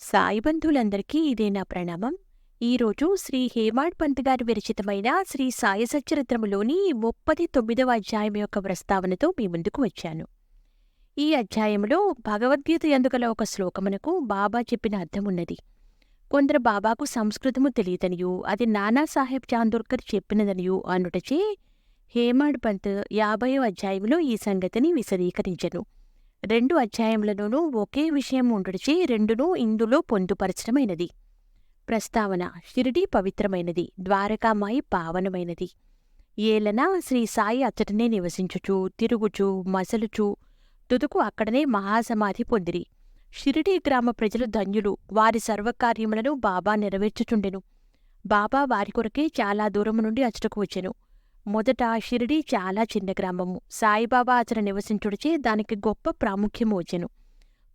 సాయి బంధువులందరికీ ఇదే నా ప్రణామం. ఈరోజు శ్రీ హేమాడ్ పంత్ గారి విరచితమైన శ్రీ సాయి సచరిత్రములోని ముప్పది తొమ్మిదవ అధ్యాయం యొక్క ప్రస్తావనతో మీ ముందుకు వచ్చాను. ఈ అధ్యాయంలో భగవద్గీత ఎందుకల ఒక శ్లోకమునకు బాబా చెప్పిన అర్థమున్నది. కొందరు బాబాకు సంస్కృతము తెలియదనియు అది నానాసాహెబ్ చాందోర్కర్ చెప్పినదనియు అనుటచే హేమాడ్ పంత్ యాభైవ అధ్యాయంలో ఈ సంగతిని విశదీకరించెను. రెండు అధ్యాయములలోనూ ఒకే విషయం ఉండడిచి రెండునూ ఇందులో పొందుపరచడమైనది. ప్రస్తావన షిరిడి పవిత్రమైనది ద్వారకామాయి పావనమైనది. ఏలన శ్రీ సాయి అచ్చటనే నివసించుచు తిరుగుచు మసలుచు తుదుకు అక్కడనే మహాసమాధి పొందిరి. షిరిడి గ్రామ ప్రజలు ధన్యులు వారి సర్వకార్యములను బాబా నెరవేర్చుచుండెను. బాబా వారి కొరకే చాలా దూరము నుండి అచ్చటకు వచ్చెను. మొదట షిరిడీ చాలా చిన్న గ్రామము. సాయిబాబా అతను నివసించుడిచే దానికి గొప్ప ప్రాముఖ్యము వచ్చెను.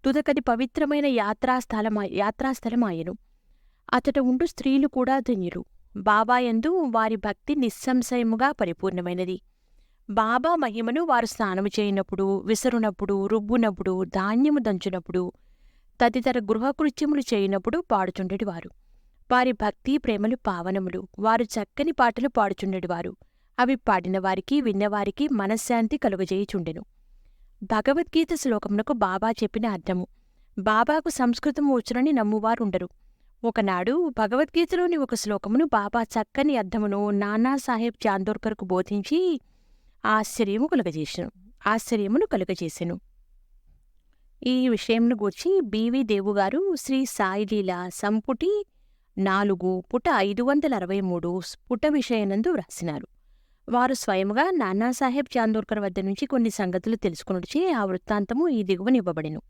తుదకది పవిత్రమైన యాత్రాస్థలమా యాత్రాస్థలమాయెను అతట ఉండు స్త్రీలు కూడా ధన్యులు. బాబాయందు వారి భక్తి నిస్సంశయముగా పరిపూర్ణమైనది. బాబా మహిమను వారు స్నానము చేయనప్పుడు విసరునప్పుడు రుబ్బునప్పుడు ధాన్యము దంచునప్పుడు తదితర గృహకృత్యములు చేయనప్పుడు పాడుచుండెడివారు. వారి భక్తి ప్రేమలు పావనములు వారు చక్కని పాటలు పాడుచుండెడివారు. అవి పాడినవారికి విన్నవారికి మనశ్శాంతి కలుగజేయుచుండెను. భగవద్గీత శ్లోకమునకు బాబా చెప్పిన అర్థము బాబాకు సంస్కృతం వచ్చునని నమ్మువారుండరు. ఒకనాడు భగవద్గీతలోని ఒక శ్లోకమును బాబా చక్కని అర్థమును నానాసాహెబ్ చాందోర్కర్కు బోధించి ఆశ్చర్యము కలుగజేశాను ఆశ్చర్యమును కలుగజేశాను ఈ విషయంను గూర్చి బివి దేవుగారు శ్రీ సాయిలీల సంపుటి నాలుగు పుట ఐదు వందల అరవై మూడు స్ఫుట విషయనందు వ్రాసినారు. వారు స్వయముగా నానాసాహెబ్ చాందోర్కర్ వద్ద నుంచి కొన్ని సంగతులు తెలుసుకున్నచే ఆ వృత్తాంతము ఈ దిగువనివ్వబడెను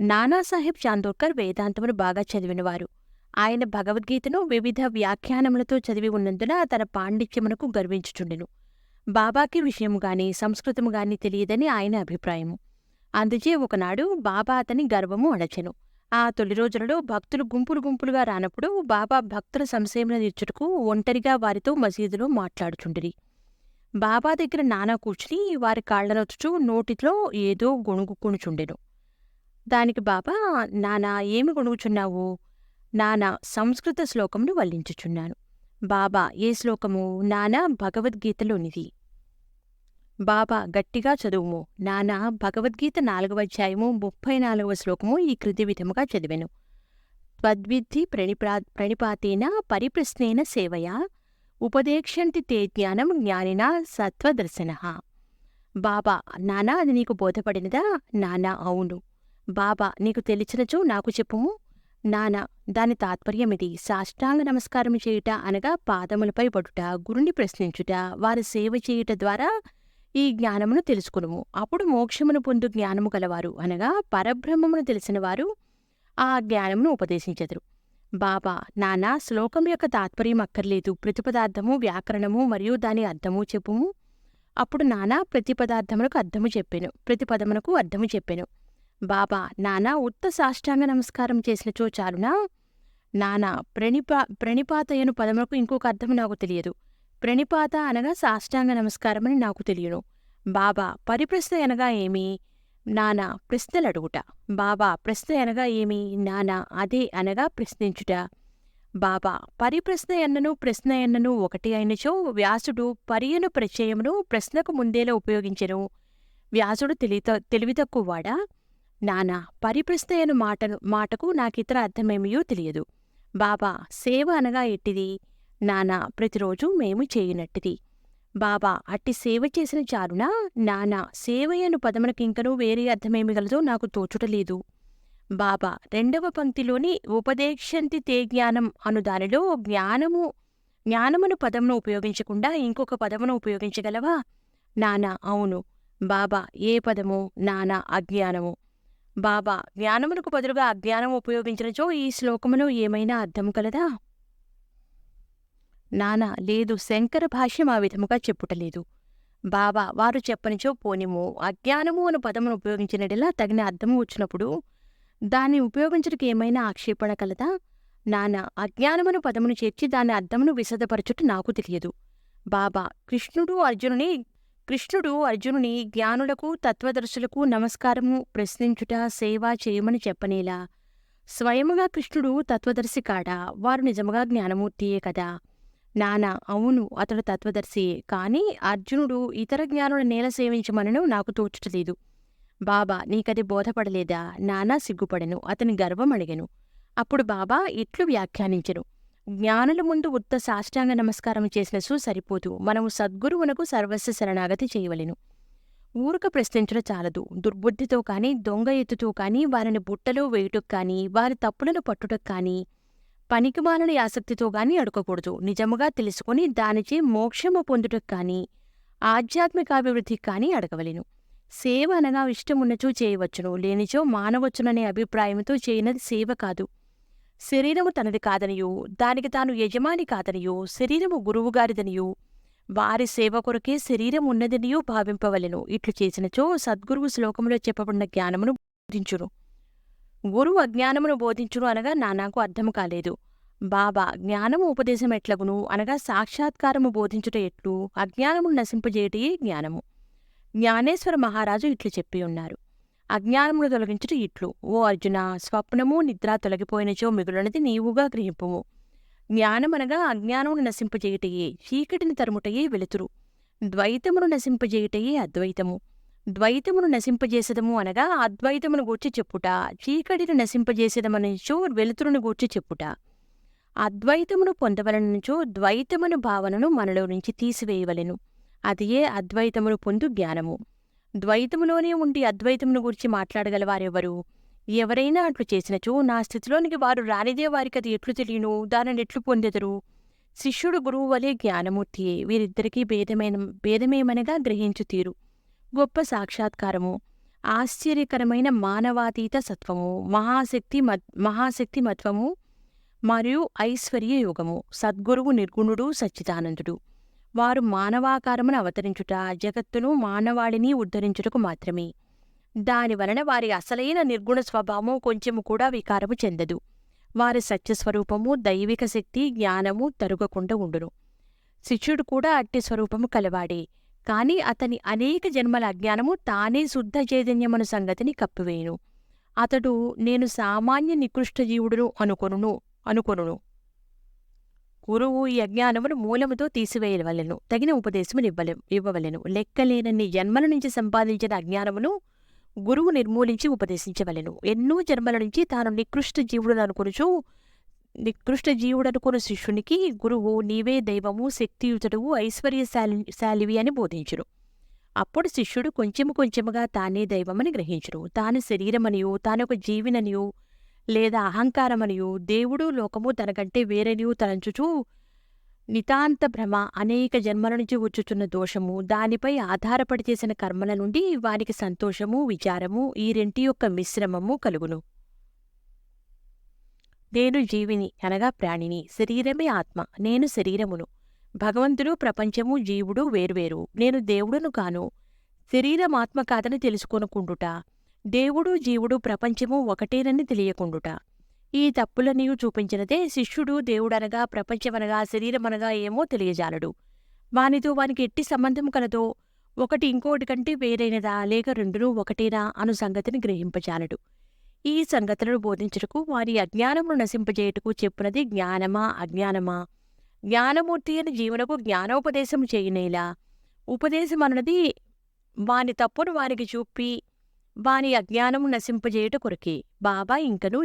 నానాసాహెబ్ చాందోర్కర్ వేదాంతమును బాగా చదివినవారు. ఆయన భగవద్గీతను వివిధ వ్యాఖ్యానములతో చదివి ఉన్నందున తన పాండిత్యమునకు గర్వించుచుండెను. బాబాకి విషయము గాని సంస్కృతము గాని తెలియదని ఆయన అభిప్రాయము. అందుచే ఒకనాడు బాబా అతని గర్వము అణచెను. ఆ తొలి రోజులలో భక్తులు గుంపులు గుంపులుగా రానప్పుడు బాబా భక్తుల సంశయమున తీర్చుటకు ఒంటరిగా వారితో మసీదులో మాట్లాడుచుండిరి. బాబా దగ్గర నానా కూర్చుని వారి కాళ్ళనొచ్చుచూ నోటిలో ఏదో గొణుగుకొనుచుండెను. దానికి బాబా నానా ఏమి గొణుగుచున్నావు? నానా సంస్కృత శ్లోకమును వల్లించుచున్నాను. బాబా ఏ శ్లోకము? నానా భగవద్గీతలోనిది. బాబా గట్టిగా చదువుము. నానా భగవద్గీత నాలుగవ అధ్యాయము ముప్పై నాలుగవ శ్లోకము ఈ క్రింది విధముగా చదివాను. త్వద్విద్ధి ప్రణిప్రా ప్రణిపాతేన పరిప్రశ్నేన సేవయా. ఉపదేక్షంతి తే జ్ఞానం జ్ఞానిన సత్వదర్శన. బాబా నానా అది నీకు బోధపడినదా? నానా అవును. బాబా నీకు తెలిసినచో నాకు చెప్పుము. నానా దాని తాత్పర్యమిది. సాష్టాంగ నమస్కారం చేయుట అనగా పాదములపై పడుట గురుని ప్రశ్నించుట వారి సేవ చేయుట ద్వారా ఈ జ్ఞానమును తెలుసుకునుము. అప్పుడు మోక్షమును పొందు జ్ఞానము గలవారు అనగా పరబ్రహ్మమును తెలిసినవారు ఆ జ్ఞానమును ఉపదేశించెదరు. బాబా నానా శ్లోకం యొక్క తాత్పర్యం అక్కర్లేదు. ప్రతిపదార్థము వ్యాకరణము మరియు దాని అర్థము చెప్పుము. అప్పుడు నానా ప్రతిపదార్థములకు అర్థము చెప్పాను. ప్రతిపదమునకు అర్థము చెప్పాను. బాబా నానా ఉత్త సాష్టాంగ నమస్కారం చేసినచో చాలునా? నానా ప్రణిపా ప్రణిపాతయను పదములకు ఇంకొక అర్థం నాకు తెలియదు. ప్రణిపాత అనగా సాష్టాంగ నమస్కారమని నాకు తెలియను. బాబా పరిప్రశ్న అనగా ఏమి? నానా ప్రశ్నలు అడుగుట బాబా ప్రశ్న అనగా ఏమి? నానా అదే అనగా ప్రశ్నించుట. బాబా పరిప్రశ్న ఎన్నను ప్రశ్న ఎన్నను ఒకటి అయినచో వ్యాసుడు పరియను ప్రత్యయమును ప్రశ్నకు ముందేలా ఉపయోగించెను. వ్యాసుడు తెలిత తెలివి తక్కువవాడా నానా పరిప్రశ్నయను మాటను మాటకు నాకితర అర్థమేమియో తెలియదు. బాబా సేవ అనగా ఎట్టిది? నానా ప్రతిరోజు మేము చేయనట్టిది. బాబా అట్టి సేవ చేసిన చారున? నానా సేవయను పదమునకింకనూ వేరే అర్థమేమి గలదో నాకు తోచుటలేదు బాబా రెండవ పంక్తిలోని ఉపదేశంతి తే జ్ఞానం అను దానిలో జ్ఞానము జ్ఞానమును పదమును ఉపయోగించకుండా ఇంకొక పదమును ఉపయోగించగలవా? నానా అవును. బాబా ఏ పదము? నానా అజ్ఞానము. బాబా జ్ఞానమునకు బదులుగా అజ్ఞానం ఉపయోగించినచో ఈ శ్లోకమును ఏమైనా అర్థం కలదా? నానా లేదు శంకర భాష్యం ఆ విధముగా చెప్పుటలేదు. బాబా వారు చెప్పనిచో పోనిమో అజ్ఞానము అను పదమును ఉపయోగించినడిలా తగిన అర్థము వచ్చినప్పుడు దాన్ని ఉపయోగించడానికి ఏమైనా ఆక్షేపణ కలదా నానా అజ్ఞానమును పదమును చేర్చి దాని అర్థమును విశదపరచుట నాకు తెలియదు. బాబా కృష్ణుడు అర్జునుని కృష్ణుడు అర్జునుని జ్ఞానులకు తత్వదర్శులకు నమస్కారము ప్రశ్నించుట సేవ చేయమని చెప్పనేలా? స్వయముగా కృష్ణుడు తత్వదర్శి కాడా? వారు నిజముగా జ్ఞానమూర్తియే కదా? నానా అవును. అతడు తత్వదర్శియే కాని అర్జునుడు ఇతర జ్ఞానుల నేల సేవించమనను నాకు తోచుటలేదు. బాబా నీకది బోధపడలేదా? నానా సిగ్గుపడెను. అతని గర్వం అడిగెను. అప్పుడు బాబా ఇట్లు వ్యాఖ్యానించెను. జ్ఞానుల ముందు ఉత్త సాష్టాంగ నమస్కారం చేసిన సూ సరిపోదు. మనము సద్గురువునకు సర్వస్వ శరణాగతి చేయవలెను. ఊరుక ప్రశ్నించడం చాలదు. దుర్బుద్ధితో కాని దొంగ ఎత్తుతో కాని వారిని బుట్టలో వేయుటకు కాని వారి తప్పులను పట్టుటకు కాని పనికిమాలని ఆసక్తితో గాని అడగకూడదు నిజముగా తెలుసుకుని దానిచే మోక్షము పొందుటకు కానీ ఆధ్యాత్మికాభివృద్ధికి కాని అడగవలెను. సేవ అనగా ఇష్టమున్నచో చేయవచ్చును. లేనిచో మానవచ్చుననే అభిప్రాయంతో చేయనది సేవ కాదు. శరీరము తనది కాదనియో. దానికి తాను యజమాని కాదనియో. శరీరము గురువుగారిదనియో వారి సేవ కొరకే శరీరం ఉన్నదనియో భావింపవలెను. ఇట్లు చేసినచో సద్గురువు శ్లోకములో చెప్పబడిన జ్ఞానమును బోధించును. గురువు అజ్ఞానమును బోధించును అనగా నానాకు అర్థము కాలేదు. బాబా జ్ఞానము ఉపదేశం ఎట్లగును? అనగా సాక్షాత్కారము బోధించుట ఎట్లు? అజ్ఞానమును నశింపజేయటయే జ్ఞానము. జ్ఞానేశ్వర మహారాజు ఇట్లు చెప్పి ఉన్నారు. అజ్ఞానమును తొలగించుట ఇట్లు. ఓ అర్జున స్వప్నము నిద్ర తొలగిపోయినచో మిగులునది నీవుగా గ్రహింపుము. జ్ఞానమనగా అజ్ఞానమును నశింపజేయటయే చీకటిని తరుముటయే వెలుతురు. ద్వైతమును నశింపజేయుటయే అద్వైతము. ద్వైతమును నశింపజేసేదము అనగా అద్వైతమును గూర్చి చెప్పుట చీకటిని నశింపజేసేదమనిచో వెలుతురును గూర్చి చెప్పుట. అద్వైతమును పొందవలనచో ద్వైతమును భావనను మనలో నుంచి తీసివేయవలెను. అదియే అద్వైతమును పొందు జ్ఞానము. ద్వైతములోనే ఉండి అద్వైతమును గురించి మాట్లాడగలవారెవరు? ఎవరైనా అట్లు చేసినచో నా స్థితిలోనికి వారు రానిదే వారికి అది ఎట్లు తెలియను? దానిని ఎట్లు పొందెదరు? శిష్యుడు గురువు వలె జ్ఞానమూర్తియే. వీరిద్దరికీ భేదమైన భేదమేమనగా గ్రహించు తీరు గొప్ప సాక్షాత్కారము. ఆశ్చర్యకరమైన మానవాతీత సత్వము. మహాశక్తి మత్ మహాశక్తి మత్వము మరియు ఐశ్వర్య యోగము. సద్గురువు నిర్గుణుడు సచ్చిదానందుడు. వారు మానవాకారమును అవతరించుట జగత్తును మానవాళిని ఉద్ధరించుటకు మాత్రమే. దానివలన వారి అసలైన నిర్గుణ స్వభావము కొంచెము కూడా వికారము చెందదు. వారి సత్యస్వరూపము దైవిక శక్తి జ్ఞానము తరుగకుండా ఉండును. శిష్యుడు కూడా అట్టి స్వరూపము కలవాడే. కాని అతని అనేక జన్మల అజ్ఞానము తానే శుద్ధ చైతన్యమను సంగతిని కప్పివేయును. అతడు నేను సామాన్య నికృష్ట జీవుడును అనుకొనును అనుకొనును. గురువు ఈ అజ్ఞానమును మూలముతో తీసివేయవలెను తగిన ఉపదేశమును ఇవ్వలే ఇవ్వవలెను. లెక్కలేనన్ని జన్మల నుంచి సంపాదించిన అజ్ఞానమును గురువు నిర్మూలించి ఉపదేశించవలెను. ఎన్నో జన్మల నుంచి తాను నికృష్ట జీవుడు అనుకొనుచు నికృష్ట జీవుడనుకున్న శిష్యునికి గురువు నీవే దైవము శక్తియుతుడువు ఐశ్వర్యశాలి శాలివి అని బోధించును. అప్పుడు శిష్యుడు కొంచెము కొంచెముగా తానే దైవమని గ్రహించును. తాను శరీరమనియో తానొక జీవిననియో లేదా అహంకారమనియో దేవుడు లోకము తనకంటే వేరనియో తలంచుచూ నితాంత భ్రమ అనేక జన్మల నుంచి వచ్చుచున్న దోషము దానిపై ఆధారపడి చేసిన కర్మల నుండి వానికి సంతోషము విచారము ఈ రెంటి యొక్క మిశ్రమము కలుగును. నేను జీవిని అనగా ప్రాణిని శరీరమే ఆత్మ నేను శరీరమును. భగవంతుడు ప్రపంచము జీవుడు వేర్వేరు. నేను దేవుడును కాను. శరీరం ఆత్మ కాదని తెలుసుకొనుకుండుట. దేవుడు జీవుడు ప్రపంచము ఒకటేనని తెలియకుండుట. ఈ తప్పుల నీవు చూపించినదే శిష్యుడు దేవుడనగా ప్రపంచమనగా శరీరమనగా ఏమో తెలియజాలడు. వానితో వానికి ఎట్టి సంబంధం కలదో ఒకటి ఇంకోటి కంటే వేరైనదా లేక రెండునూ ఒకటేనా అను సంగతిని గ్రహింపజాలడు. ఈ సంగతులను బోధించుటకు వారి అజ్ఞానమును నశింపజేయుటకు చెప్పునది జ్ఞానమా అజ్ఞానమా? జ్ఞానమూర్తి అని జీవనకు జ్ఞానోపదేశం చేయనేలా? ఉపదేశం అన్నది వాని తప్పును వారికి చూపి వాని అజ్ఞానము నశింపజేయుట కొరకే. బాబా ఇంకనూ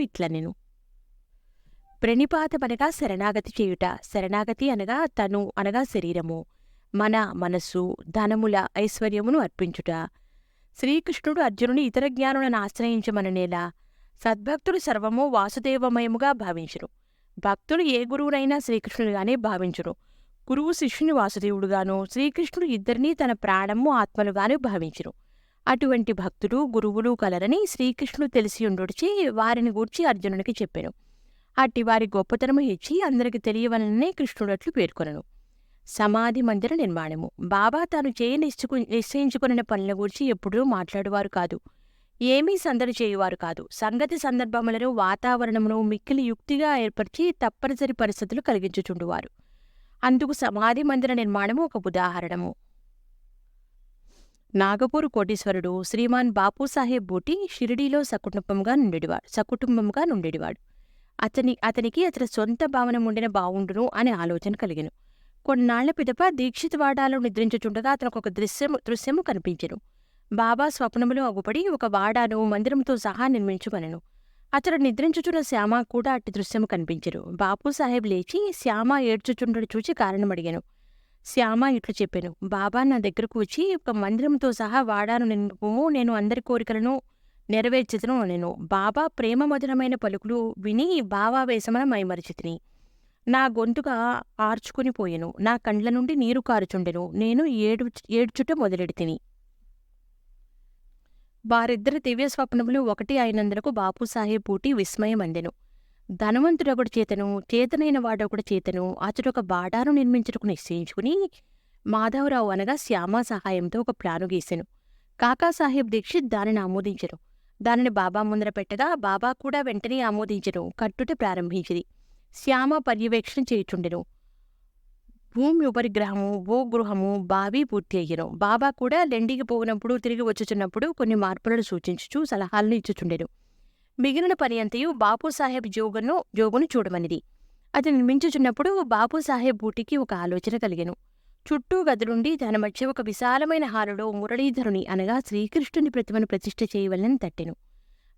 ప్రణిపాతం అనగా శరణాగతి చేయుట. శరణాగతి అనగా తను అనగా శరీరము. మన మనస్సు ధనముల ఐశ్వర్యమును అర్పించుట. శ్రీకృష్ణుడు అర్జునుని ఇతర జ్ఞానులను ఆశ్రయించమననేలా? సద్భక్తుడు సర్వము వాసుదేవమయముగా భావించును భక్తుడు ఏ గురువునైనా శ్రీకృష్ణుడిగానే భావించును గురువు శిష్యుని వాసుదేవుడుగాను శ్రీకృష్ణుడు ఇద్దరినీ తన ప్రాణము ఆత్మలుగాను భావించును అటువంటి భక్తుడు గురువులు కలరని శ్రీకృష్ణుడు తెలిసియుండుడిచి వారిని గూర్చి అర్జునునికి చెప్పాను. అట్టి వారి గొప్పతనము ఇచ్చి అందరికి తెలియవలననే కృష్ణుడట్లు పేర్కొనను. సమాధి మందిర నిర్మాణము. బాబా తాను చేయ నిశ్చకు నిశ్చయించుకున్న పనుల గురించి ఎప్పుడూ మాట్లాడువారు కాదు. ఏమీ సందడి చేయువారు కాదు. సంగతి సందర్భములను వాతావరణమును మిక్కిలి యుక్తిగా ఏర్పరిచి తప్పనిసరి పరిస్థితులు కలిగించుచుండువారు. అందుకు సమాధి మందిర నిర్మాణము ఒక ఉదాహరణము. నాగపూర్ కోటీశ్వరుడు శ్రీమాన్ బాపూసాహెబ్ బూటి షిరిడీలో సకుటుంబంగా నుండివాడు సకుటుంబంగా నుండివాడు అతని అతనికి అతని సొంత భవనం ఉండిన బావుండును అనే ఆలోచన కలిగెను. కొన్నాళ్ళ పిదప దీక్షిత్ వాడాలో నిద్రించుచుండగా అతనికి ఒక దృశ్యము దృశ్యము కనిపించెను. బాబా స్వప్నములో అగుపడి ఒక వాడాను మందిరంతో సహా నిర్మించుకొనెను. అతడు నిద్రించుచున్న శ్యామ కూడా అట్టి దృశ్యము కనిపించెను. బాపు సాహెబ్ లేచి శ్యామ ఏడ్చుచుండడు చూచి కారణం అడిగాను శ్యామ ఇట్లు చెప్పాను బాబా నా దగ్గరకు వచ్చి ఒక మందిరంతో సహా వాడాను నిన్ను నేను అందరి కోరికలను నెరవేర్చితను నేను బాబా ప్రేమ మధురమైన పలుకులు విని భావావేశమన మైమరిచితిని. నా గొంతుగా ఆర్చుకుని పోయెను. నా కండ్ల నుండి నీరు కారుచుండెను. నేను ఏడు ఏడ్చుట మొదలెడితిని. వారిద్దరి దివ్య స్వప్నములు ఒకటి అయినందులకు బాపుసాహెబ్ పూటి విస్మయం అందెను ధనవంతుడొకడు చేతను చేతనైన వాడొకడు చేతను అతడొక బాడాను నిర్మించుటకు నిశ్చయించుకుని మాధవరావు అనగా శ్యామ సహాయంతో ఒక ప్లాను గీసెను. కాకాసాహెబ్ దీక్షిత్ దానిని ఆమోదించరు దానిని బాబా ముందర పెట్టగా బాబా కూడా వెంటనే ఆమోదించను కట్టుట ప్రారంభించిది శ్యామ పర్యవేక్షణ చేయుచుండెను. భూమి ఉపరిగ్రహము ఓ బావి పూర్తి అయ్యను. బాబా కూడా లెండికి పోగినప్పుడు తిరిగి వచ్చుచున్నప్పుడు కొన్ని మార్పులను సూచించుచు సలహాలను ఇచ్చుచుండెను. మిగిలిన పని అంతయు బాపు సాహెబ్ జోగను జోగును చూడమనిది. అది నిర్మించుచున్నప్పుడు బాపు సాహెబ్ బూటికి ఒక ఆలోచన కలిగెను. చుట్టూ గదులుండి దాని మధ్య ఒక విశాలమైన హాలులో మురళీధరుని అనగా శ్రీకృష్ణుని ప్రతిమను ప్రతిష్ఠ చేయవలని తట్టెను.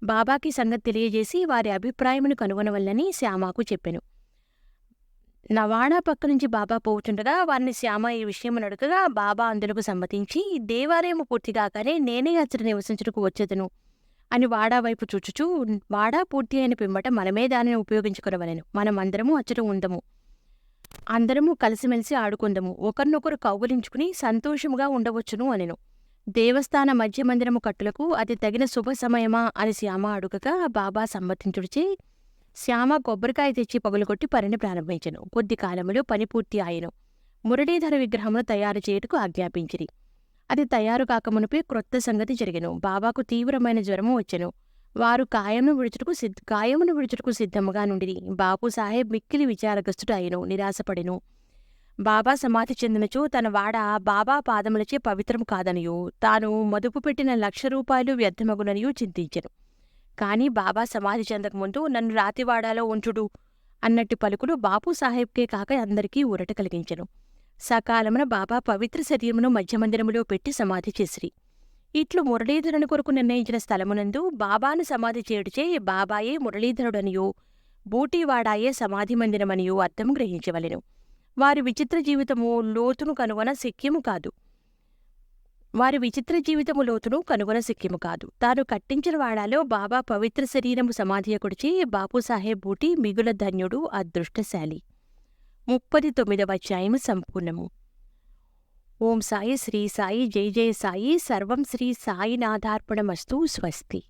బాబాకి సంగతి తెలియజేసి వారి అభిప్రాయమును కనుగొనవల్లని శ్యామాకు చెప్పెను. నవాడా పక్క నుంచి బాబా పోవుచుండగా వారిని శ్యామ ఈ విషయం అడుగగా బాబా అందులకు సమ్మతించి దేవాలయము పూర్తిగాకనే నేనే అచ్చట నివసించుటకు వచ్చేదను అని వాడా వైపు చూచుచూ వాడా పూర్తి అయిన పిమ్మట మనమే దానిని ఉపయోగించుకునవలను. మనం అందరము అచ్చట ఉందము. అందరము కలిసిమెలిసి ఆడుకుందము. ఒకరినొకరు కౌగులించుకుని సంతోషముగా ఉండవచ్చును అనెను. దేవస్థాన మధ్య మందిరము కట్టులకు అది తగిన శుభ సమయమా అని శ్యామ అడుగగా బాబా సమ్మతించుడిచే శ్యామ కొబ్బరికాయ తెచ్చి పగులుకొట్టి పనిని ప్రారంభించను. కొద్ది కాలంలో పని పూర్తి ఆయను మురళీధర విగ్రహమును తయారు చేయుటకు ఆజ్ఞాపించిరి. అది తయారు కాకమునిపై క్రొత్త సంగతి జరిగను. బాబాకు తీవ్రమైన జ్వరము వచ్చెను. వారు కాయమును విడుచుటకు సిద్ధ కాయమును విడుచుటకు సిద్ధముగా నుండిరి. బాపు సాహెబ్ మిక్కిలి విచారగ్రస్తుడు అయ్యను నిరాశపడెను. బాబా సమాధి చెందినచో తన వాడ బాబా పాదములచే పవిత్రం కాదనియు. తాను మదుపు పెట్టిన లక్ష రూపాయలు వ్యర్థమగుననియూ చింతించెను. కాని బాబా సమాధి చెందకముందు నన్ను రాతివాడాలో ఉంచుడు అన్నట్టు పలుకులు బాపు సాహెబ్కే కాక అందరికీ ఊరట కలిగించెను. సకాలమున బాబా పవిత్ర శరీరమును మధ్యమందిరములో పెట్టి సమాధి చేసిరి. ఇట్లు మురళీధరుని కొరకు నిర్ణయించిన స్థలమునందు బాబాను సమాధి చేయుడిచే బాబాయే మురళీధరుడనియో బూటీవాడాయే సమాధి మందిరమనియో అర్థం గ్రహించవలెను. వారి విచిత్ర జీవితము లోతును కనుగొన శక్యము కాదు. వారి విచిత్ర జీవితము లోతును కనుగొన సిక్కిము కాదు. తాను కట్టించిన వాడాలో బాబా పవిత్ర శరీరము సమాధియకుడిచి బాపుసాహెబ్ బూటి మిగుల ధన్యుడు అదృష్టశాలి. ముప్పది తొమ్మిదవ అధ్యాయము సంపూర్ణము. ఓం సాయి శ్రీ సాయి జై జయ సాయి సర్వం శ్రీ సాయినాథార్పణమస్తు స్వస్తి.